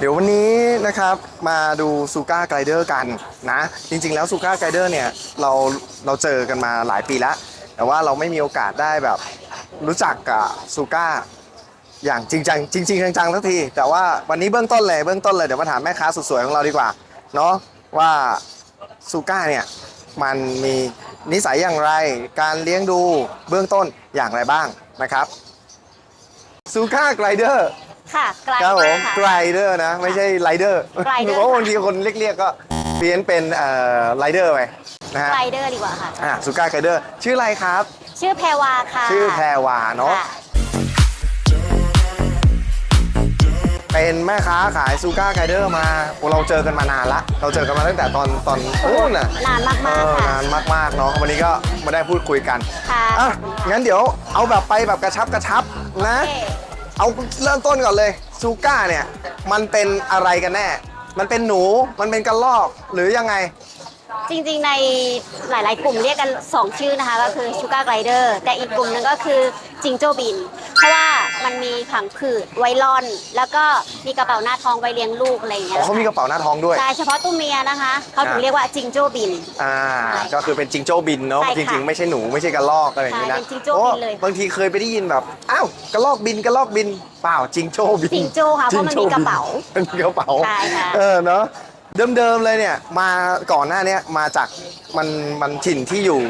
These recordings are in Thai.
เดี๋ยววันนี้นะครับมาดูซูก้าไกเดอร์กันนะ จริงๆแล้วซูก้าไกเดอร์เนี่ยเราเราเจอกันมาหลายปีแล้ว แต่ว่าเราไม่มีโอกาสได้แบบรู้จักกับซูก้าอย่างจริงจังจริงๆจังๆทักที แต่ว่าวันนี้เบื้องต้นเลยเบื้องต้นเลยเดี๋ยวมาถามแม่ค้าสุดสวยของเราดีกว่าเนาะว่าซูก้าเนี่ยมันมีนิสัยอย่างไร การเลี้ยงดูเบื้องต้นอย่างไรบ้างนะครับซูก้าไกเดอร์ ค่ะไกลครับผมมากค่ะไกรเดอร์นะ ไม่ใช่ไรเดอร์ Rider เพราะบางทีคนเรียกๆก็เปลี่ยนเป็นเอ่อไรเดอร์ไปนะฮะไกลเดอร์ดีกว่าค่ะ อะสุก้าไกเดอร์ชื่ออะไรครับ ชื่อแพรวาค่ะชื่อแพรวาเนาะค่ะเป็นแม่ค้าขายซูก้าไกเดอร์มาโอ้เราเจอกันมานานละ เราเจอกันมาตั้งแต่ตอนตอนนู้นน่ะนานมากเอมากอค่ะนานมากๆเนาะวันนี้ก็มาได้พูดคุยกันค่ะอะงั้นเดี๋ยวเอาแบบไปแบบกระชับกระชับนะ โอเค เอาเริ่มต้นก่อนเลยซูก้าเนี่ย มันเป็นอะไรกันแน่ มันเป็นหนู มันเป็นกระรอก หรือยังไง จริงๆในหลาย ๆ กลุ่มเรียกกัน 2 ชื่อนะคะ ก็คือชูการ์ไกลเดอร์แต่อีกกลุ่มหนึงก็คือจิงโจ้บิน เพราะว่ามันมีผังผืดไว้ล่อน แล้วก็มีกระเป๋าหน้าท้องไว้เลี้ยงลูกอะไรอย่างเงี้อ๋อยเขามีกระเป๋าหน้าท้องด้วย ใช่เฉพาะตัวเมียนะคะ เขาถึงอะเรียกว่าจิงโจ้บิน อ่า ก็คือเป็นจิงโจ้บินเนาะใช่จค่ะริงๆ ไม่ใช่หนูไม่ใช่กระรอกอะไรอย่างนี้นะใช่เป็นจิงโจ้บินเลยโอ้บางทีเคยไปได้ยินแบบ อ้าวกระรอกบินกระรอกบิน เปล่าจิงโจ้บิน จิงโจ้ค่ะ เพราะมันมีกระเป๋า มันมีกระเป๋า ใช่ค่ะ เออเนาะ เดิมๆเลยเนี่ยมาก่อนหน้าเนี้ยมาจากมันมันถิ่นที่อยู่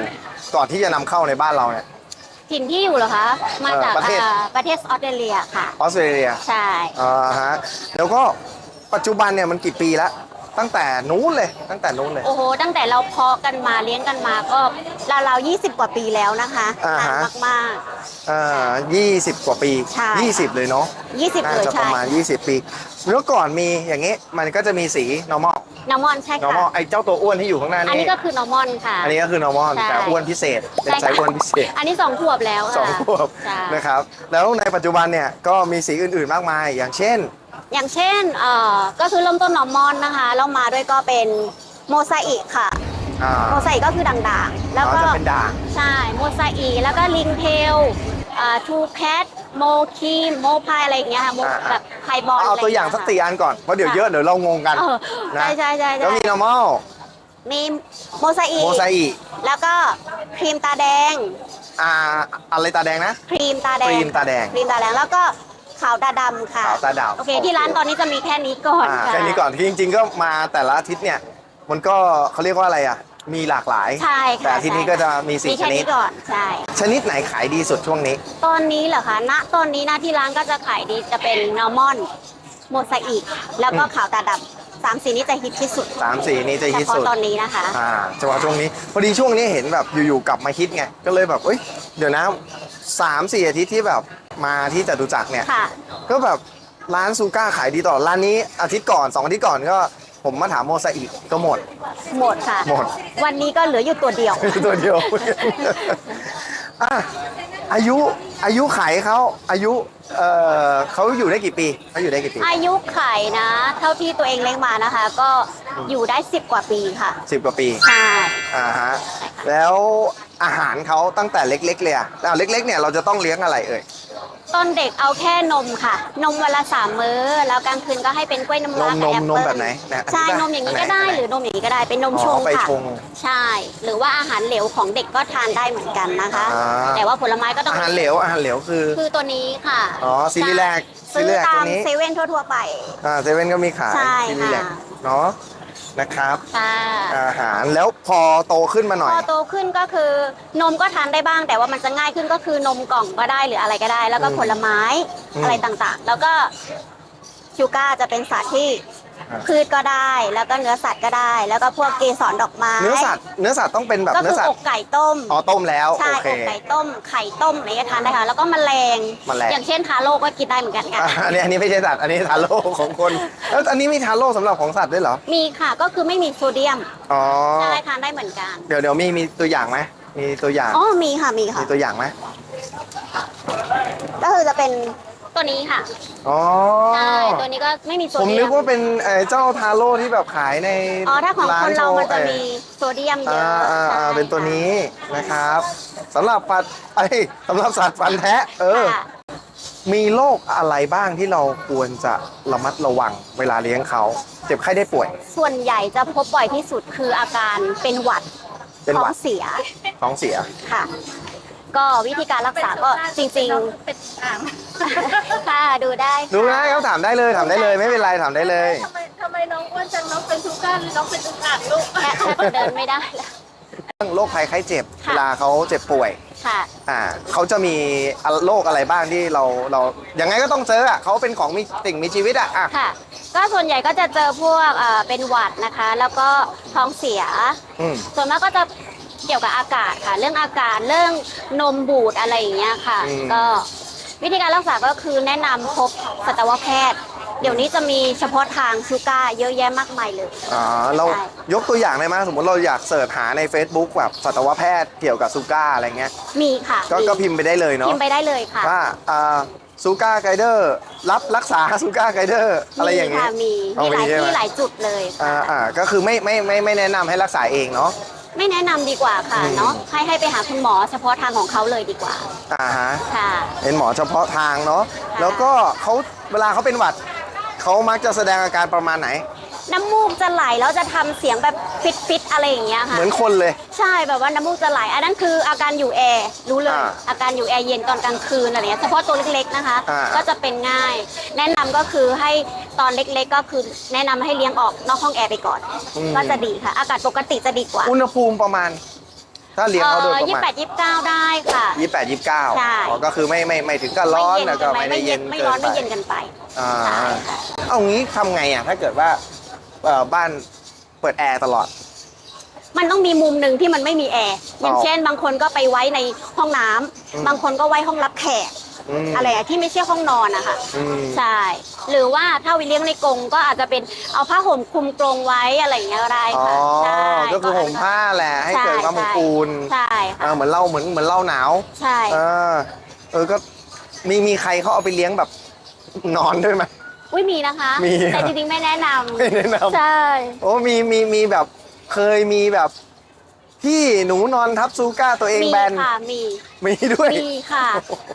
ก่อนที่จะนำเข้าในบ้านเราเนี่ย ถิ่นที่อยู่เหรอคะ มาจากเออประเทศ อ่าประเทศออสเตรเลียค่ะ ออสเตรเลียใช่ อ่าฮะแล้วก็ปัจจุบันเนี่ยมันกี่ปีแล้ว ตั้งแต่นู้นเลย ตั้งแต่นู้นเลย โอ้โห ตั้งแต่เราเพาะกันมาเลี้ยงกันมาก็ราวๆ20กว่าปีแล้วนะคะอ่าฮะ นานมาก อ่ายี่สิบกว่าปีใช่ ยี่สิบเลยเนาะๆ20น่าเลยจะปใช่ระมาณ 20 ปีเมื่อก่อนมีอย่างนี้มันก็จะมีสี normal นอร์มอนใช่ค่ะ normal ไอ้เจ้าตัวอ้วนที่อยู่ข้างหน้าอันนี่นี้ก็คือนอร์มอนค่ะ อันนี้ก็คือ normal ใช่ แต่อ้วนพิเศษ เป็นใช่ไซส์ค่ะอ้วนพิเศษอันนี้สองขวบแล้วค่ะสองขวบใช่นะครับ แล้วในปัจจุบันเนี่ยก็มีสีอื่นๆมากมาย อย่างเช่น อย่างเช่นเอ่อก็คือเริ่มต้นนอร์มอนนะคะแล้วมาด้วยก็เป็นโมซาอิกค่ะ อ่าโมซาอิกก็คือด่างๆ แล้วก็อ๋อจะเป็นด่าง ใช่ โมซาอิกแล้วก็ลิงเทลทูแพทโมคีโมพายอะไรอย่างเงี้ยค่ะโมอ่าแบบไฮบอลเอาตัวอย่างสักสี่อันก่อนเพราะเดี๋ยวเยอะเดี๋ยวเรางงกันเออนะใช่ใช่ใช่แล้วใช่มี normal มีโมซาอิโมไซอิแล้วก็ครีมตาแดง อ่าอะไรตาแดงนะ ครีมตาแดงครีมตาแดง ครีมตาแดงแล้วก็ ขาวตาดำค่ะขาวตาดำโอเคที่ร้านตอนนี้จะมีแค่นี้ก่อนอ่าค่ะแค่นี้ก่อนที่จริง ๆ ก็มาแต่ละอาทิตย์เนี่ย มันก็เขาเรียกว่าอะไรอะ มีหลากหลาย ใช่ค่ะแต่อาทิตย์นี้ก็จะมีมีสี่ชแค่นินี้ดก่อนใช่ ชนิดไหนขายดีสุดช่วงนี้ ตอนนี้เหรอคะณตอนนี้หน้าที่ร้านก็จะขายดีจะเป็นนอร์มอนโมซาอิกแล้วก็อืมขาวตาดำสามสีนี้จะฮิตที่สุดสามสีนี้จะเฉฮิตพาะสุดตอนนี้นะคะ อ่าเฉพาะช่วงนี้พอดีช่วงนี้เห็นแบบอยู่ๆกลับมาฮิตไง ก็เลยแบบเอ้ยเดี๋ยวนะสามสี่อาทิตย์ที่แบบ มาที่จตุจักรเนี่ย ค่ะ ก็แบบร้านซูก้าขายดีตลอดร้านนี้อาทิตย์ก่อนสองอาทิตย์ก่อนก็ผมมาถามโมซาอิก็หมด หมดค่ะ หมด วันนี้ก็เหลืออยู่ตัวเดียว ตัวเดียวอะอายุอายุไขเขาอายุเอ่อเขาอยู่ได้กี่ปีเขาอยู่ได้กี่ปีอายุไขนะ เท่าที่ตัวเองเลี้ยงมานะคะ ก็อยู่ได้ 10 กว่าปีค่ะสิบกว่าปีใช่อ่าฮะแล้วอาหารเขาตั้งแต่เล็ก ๆ เลยอะอ่าเล็ก ๆ เนี่ยเราจะต้องเลี้ยงอะไรเอ่ย ตอนเด็กเอาแค่นมค่ะ นมวันละสามมื้อ แล้วกลางคืนก็ให้เป็นกล้วยน้ำว้านมกับนมแอปเปิ้ลแบบไหนนะใช่อันนี้นมอย่างนี้อัก็นไหนได้อันไหนหรือนมอย่างนี้ก็ได้เป็นนมอ๋อชงไปค่ะชง ใช่ หรือว่าอาหารเหลวของเด็กก็ทานได้เหมือนกันนะคะ อ่า แต่ว่าผลไม้ก็ต้องอาหารเหลวอาหารเหลวคือ คือตัวนี้ค่ะอ๋อซีรีแลกซีซื้อรีแลกตาตัวมนี้เซเว่นทั่วๆไป อ่าเซเว่นก็มีขายใช่ซีรีแลกค่ะ เนาะ นะครับค่ะอาหารแล้วพอโตขึ้นมาหน่อพยอโตขึ้นก็คือนมก็ทานได้บ้าง แต่ว่ามันจะง่ายขึ้นก็คือนมกล่องก็ได้หรืออะไรก็ได้ แล้วก็อืมผลไม้อืม อะไรต่างๆ แล้วก็ชูก้าจะเป็นสัตว์ที่อ่า พืชก็ได้ แล้วก็เนื้อสัตว์ก็ได้ แล้วก็พวกเกสรดอกไม้เนื้อสัตว์เนื้อสัตว์ต้องเป็นแบบก็เนื้คืออสัตอว์กไก่ต้ม อ๋อต้มแล้วใช่โอเค อกไก่ต้ม ไข่ต้มอะไรก็ทานได้ค่ะ แล้วก็แมลง แมลง อย่างเช่นทาโร่ก็กินได้เหมือนกันค่ะ อะอันนี้อันนี้ไม่ใช่สัตว์อันนี้ทาโร่ของคนแล้วอันนี้มีทาโร่สำหรับของสัตว์ด้วยเหรอมีค่ะ ก็คือไม่มีโซเดียมอ๋อใช่ทานได้เหมือนกัน เดี๋ยวเดี๋ยวมีมีตัวอย่างไหมมีตัวอย่างอ๋อ มีค่ะ มีค่ะ มีตัวอย่างไหมก็คือจะเป็น ตัวนี้ค่ะอ๋อใช่ตัวนี้ก็ไม่มีโซผมเดีนึยกมว่าเป็นเอ่อเจ้าทาโร่ที่แบบขายในอ๋อถ้าของคนเราโชว์มันจะอ่อมีโซเดียมเยอ่าอะอ่าอ่าใช่เป็นตัวนี้นะครับสำหรับฟันไอ้ยสำหรับสัตว์ฟันแทะเออ ค่ะมีโรคอะไรบ้างที่เราควรจะระมัดระวังเวลาเลี้ยงเขา เจ็บไข้ได้ป่วย ส่วนใหญ่จะพบบ่อยที่สุดคืออาการเป็นหวัดเป็นหวัด ท้องเสียท้องเสีย ค่ะ ก็วิธีการรักษาก็จริงเป็นอ่างๆ ค่ะดูได้ค่ะดูง่ายเขาถามได้เลยถามได้เลย ไม่เป็นไรถามได้เลย ทำไมทำไมน้องอ้วนจังน้องเป็นชูการหรือน้องเป็นอึ่งอ่างลูก แค่แค่เดินไม่ได้แล้ว เรื่องโรคภัยไข้เจ็บค่ะ เวลาเขาเจ็บป่วยค่ะ อ่าเขาจะมีโรคอะไรบ้างที่เราเรายังไงก็ต้องเจออะเขาเป็นของมีสิ่งมีชีวิตอะอะ ค่ะ ก็ส่วนใหญ่ก็จะเจอพวกเอ่อเป็นหวัดนะคะ แล้วก็ท้องเสีย อืมส่วนมากก็จะเกี่ยวกับอากาศค่ะ เรื่องอากาศเรื่องนมบูดอะไรอย่างเงี้ยค่ะ ก็ วิธีการรักษาก็คือแนะนำพบสัตวแพทย์ เดี๋ยวนี้จะมีเฉพาะทางชูก้าเยอะแยะมากมายเลย อ่าเราใช่ ยกตัวอย่างได้ไหมสมมติเราอยากเสิร์ชหาใน Facebook แบบสัตวแพทย์เกี่ยวกับซูก้าอะไรเงี้ยมีค่ะก็ก็พิมพ์ไปได้เลยเนาะพิมพ์ไปได้เลยค่ะว่าอ่าซูก้าไกเดอร์รับรักษาซูก้าไกเดอร์อะไรอย่างมีเงี้ค่ะยมีเอามีหลายมีใช่ไหม ที่หลายจุดเลยอ่าค่ะ อ่าก็คือไม่ไม่ไม่ไม่แนะนำให้รักษาเองเนาะ ไม่แนะนำดีกว่าค่ะอืมเนาะให้ให้ไปหาคุณหมอเฉพาะทางของเขาเลยดีกว่าอ่าฮะค่ะ เป็นหมอเฉพาะทางเนาะแล้วก็เขาเวลาเขาเป็นหวัดเขามักจะแสดงอาการประมาณไหน น้ำมูกจะไหลแล้วจะทำเสียงแบบฟิตฟิตๆอะไรอย่างเงี้ยค่ะ เหมือนคนเลย ใช่แบบว่าน้ำมูกจะไหลอันนั้นคืออาการอยู่แอร์รู้เลย อ่าอาการอยู่แอร์เย็นตอนกลางคืนอะไรเงี้ยเฉพาะตัวเล็กๆนะคะ อ่าก็จะเป็นง่าย แนะนำก็คือให้ ตอนเล็กๆ ก็คือแนะนำให้เลี้ยงออกนอกห้องแอร์ไปก่อนก็จะดีค่ะ อากาศปกติจะดีกว่าอุณหภูมิประมาณ ถ้าเลี้ยงเขาโดยประยี่มาณแปดยี่สิบเก้าได้ค่ะ ยี่แปดยี่เก้าใช่อ๋อก็คือไม่ไม่ไม่ถึงกับร้อนแล้วก็ไม่ได้เย็นไม่เกิร้อนนไม่ไปเย็นเกันไปอ่าใช่ค่ะเอางี้ทำไงอะถ้าเกิดว่าเอ่อบ้านเปิดแอร์ตลอด มันต้องมีมุมหนึ่งที่มันไม่มีแอร์อย่างอ๋อเช่น บางคนก็ไปไว้ในห้องน้ำอืมบางคนก็ไว้ห้องรับแขก มอะไรอะที่ไม่ใช่ห้องนอนนะคะอืม ใช่หรือว่าถ้าวิเลี้ยงในกรงก็อาจจะเป็นเอาผ้าห่มคลุมกรงไว้อะไรอย่างเงี้ยก็ได้อ๋อ ค่ะใช่ก็คือห่มผ้าแหละให้เกิดความอบอุ่นใช่เอค่ะอเหมือนเราเหมือนเหมือนเราหนาวใช่ เออเออก็มีมีใครเขาเอาไปเลี้ยงแบบนอนด้วยไหม อุ้ยมีนะคะ มีแต่จริงๆไม่แนะนไม่แนะนำใช่ำโอ้มีมีมีแบบเคยมีแบบ ที่หนูนอนทับซูก้าตัวเองมีแบนค่ะมีมีด้วย มีค่ะ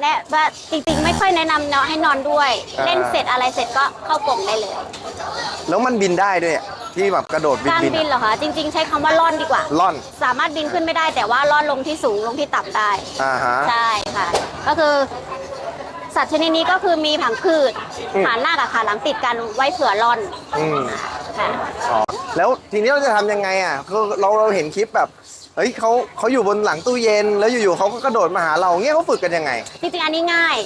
และว่าจริงๆ ไม่ค่อยแนะนำเนาะให้นอนด้วย อ่า เล่นเสร็จอะไรเสร็จก็เข้ากรงได้เลยแล้วมันบินได้ด้วยอะที่แบบกระโดดบินการบินบินเหรอคะจริง ๆ ใช้คำว่าล่อนดีกว่า ล่อนสามารถบินขึ้นไม่ได้แต่ว่าล่อนลงที่สูงลงที่ต่ำได้ อ่าฮะ ใช่ค่ะ ก็คือ สัตว์ชนิดนี้ก็คือมีผังผืดอืม ขาหน้ากับขาหลังติดกันไว้เผื่อล่อน อืม ค่ะ อ๋อแล้วทีนี้เราจะทำยังไงอะคือเราเราเห็นคลิปแบบเฮ้ยเขาเขาอยู่บนหลังตู้เย็น แล้วอยู่ๆเขาก็กระโดดมาหาเราเงี้ยเขาฝึกกันยังไง จริงๆอันนี้ง่าย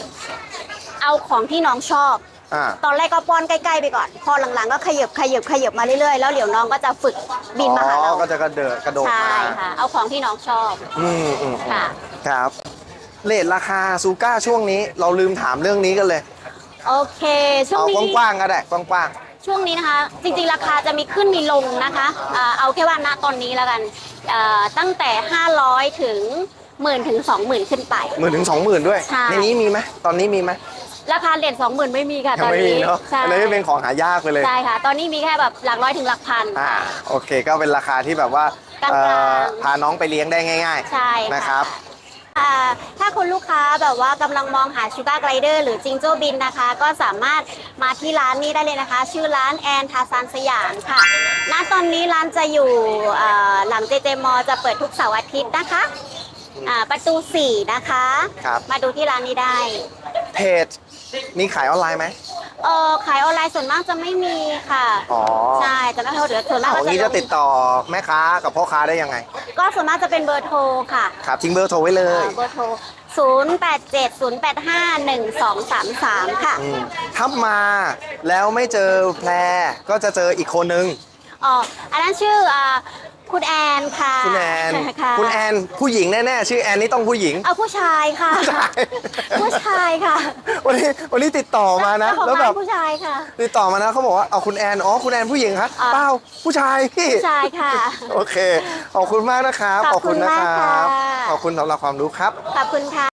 เอาของที่น้องชอบ อ่า ตอนแรกก็ป้อนใกล้ๆไปก่อน พอหลังๆก็ขยับขยับขยับมาเรื่อยๆ แล้วเดี๋ยวน้องก็จะฝึกบินมาหาอ๋เราอก็จะกระเดิดกระโดดใช่มาค่ะ เอาของที่น้องชอบอืมอืมค่ะ ครับเลทราคาซูก้าช่วงนี้ เราลืมถามเรื่องนี้กันเลย โอเค ช่วงเอานี้ กว้างๆก็ได้กว้าง ช่วงนี้นะคะจริงๆราคาจะมีขึ้นมีลงนะคะอ่าเอาแค่ว่าณตอนนี้แล้วกันอ่าตั้งแต่ 500 ถึงหมื่นถึง20,000ขึ้นไปหมื่นถึงสองหมื่นด้วยใช่ในนี้มีไหมตอนนี้มีไหมราคาเลท20,000ไม่มีค่ะยัตอนไม่มีนี้เนาะใช่อันนี้เป็นของหายากไปเลยใช่ค่ะ ตอนนี้มีแค่แบบหลักร้อยถึงหลักพันอ่าโอเค ก็เป็นราคาที่แบบว่ากลางๆเอ่อพาน้องไปเลี้ยงได้ง่ายใช่ๆนะครับ อ่าถ้าคุณลูกค้าแบบว่ากำลังมองหาชูการ์ไกลเดอร์หรือจิงโจ้บินนะคะ ก็สามารถมาที่ร้านนี้ได้เลยนะคะ ชื่อร้านแอนทาซานสยามค่ะณตอนนี้ร้านจะอยู่อ่าหลังเจเจมอจะเปิดทุกเสาร์อาทิตย์นะคะอ่าประตู 4 นะคะ ครับ มาดูที่ร้านนี้ได้เพจมีขายออนไลน์ไหมเออขายออนไลน์ส่วนมากจะไม่มีค่ะ อ๋อใช่จะไม่เท่าเดือส่วนมากเอาก็จะงี้จะติดต่อแม่ค้ากับพ่อค้าได้ยังไง ก็ส่วนมากจะเป็นเบอร์โทรค่ะครับทิ้งเบอร์โทรไว้เลยเบอร์โทร 0870851233 ค่ะ อืมถ้ามาแล้วไม่เจอแพรก็จะเจออีกคนนึง อ๋อ อันนั้นชื่ออ่า คุณแอนค่ะคุณแอนค่ะคุณแอนผู้หญิงแน่ๆชื่อแอนนี่ต้องผู้หญิงเอาผู้ชายค่ะ ผู้ชายผู้ชายค่ะวันนี้วันนี้ติดต่อมานะเจ้ของแล้วแบร้าบนผู้ชายค่ะ ติดต่อมานะเขาบอกว่าเอาคุณแอนอ๋อคุณแอนผู้หญิงครับอ่าเปล่าผู้ชายพี่ผู้ชายค่ะ โอเคขอบคุณมากนะครับขอบคุณนะคมากรัค่ะขอบคุณสำหรับความรู้ครับขอบคุณค่ะ